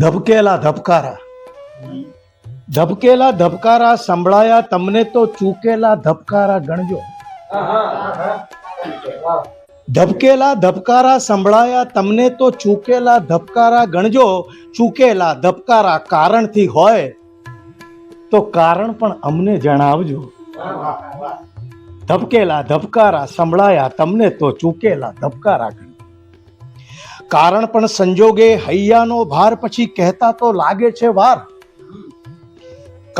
ધબકેલા ધબકારા. ધબકેલા ધબકારા સંભળાયા તમને તો ચૂકેલા ધબકારા ગણજો. ધબકેલા ધબકારા સંભળાયા તમને તો ચૂકેલા ધબકારા ગણજો. ચૂકેલા ધબકારા કારણથી હોય. તો કારણ પણ અમને જણાવજો. ધબકેલા ધબકારા સંભળાયા તમને તો ચૂકેલા ધબકારા ગણજો. કારણ પણ સંજોગે હૈયાનો ભાર પછી કહેતા તો લાગે છે વાર.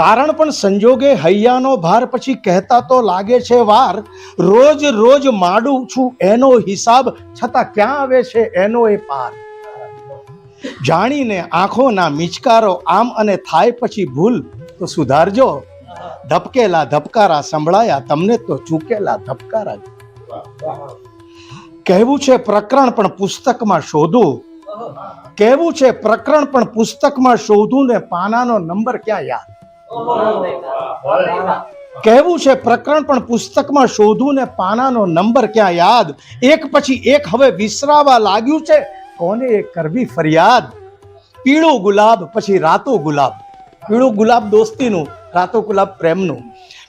કારણ પણ સંજોગે હૈયાનો ભાર પછી કહેતા તો લાગે છે વાર. રોજ રોજ માડું છું એનો હિસાબ, છતાં ક્યાં આવે છે એનો એ પાર. જાણીને આંખોના મિચકારો આમ અને થાય પછી ભૂલ. તો સુધારજો. ધબકેલા ધબકારા સંભળાયા તમને તો ચૂકેલા ધબકારા કહેવું છે પ્રકરણ પણ પુસ્તકમાં શોધું. કહેવું છે પ્રકરણ પણ પુસ્તકમાં શોધું ને પાનાનો નંબર ક્યાં યાદ? કહેવું છે પ્રકરણ પણ પુસ્તકમાં શોધું ને પાનાનો નંબર ક્યાં યાદ? એક પછી એક હવે વિસરાવા લાગ્યું છે. કોને એ કરવી ફરિયાદ? પીળું ગુલાબ પછી રાતો ગુલાબ. પીળું ગુલાબ દોસ્તીનું, રાતો ગુલાબ પ્રેમનું.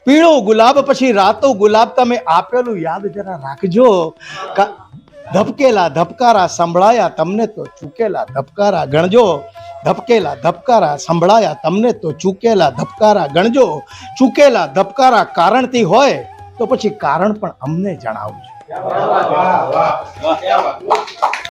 પીળો ગુલાબ પછી રાતો ગુલાબ તમે આપેલું યાદ જરા રાખજો. ધબકેલા, ધબકારા સંભળાયા તમને તો ચૂકેલા, ધબકારા ગણજો. ધબકેલા, ધબકારા સંભળાયા તમને તો ચૂકેલા, ધબકારા ગણજો. ચૂકેલા, ધબકારા કારણથી હોય તો પછી કારણ પણ અમને જણાવજો.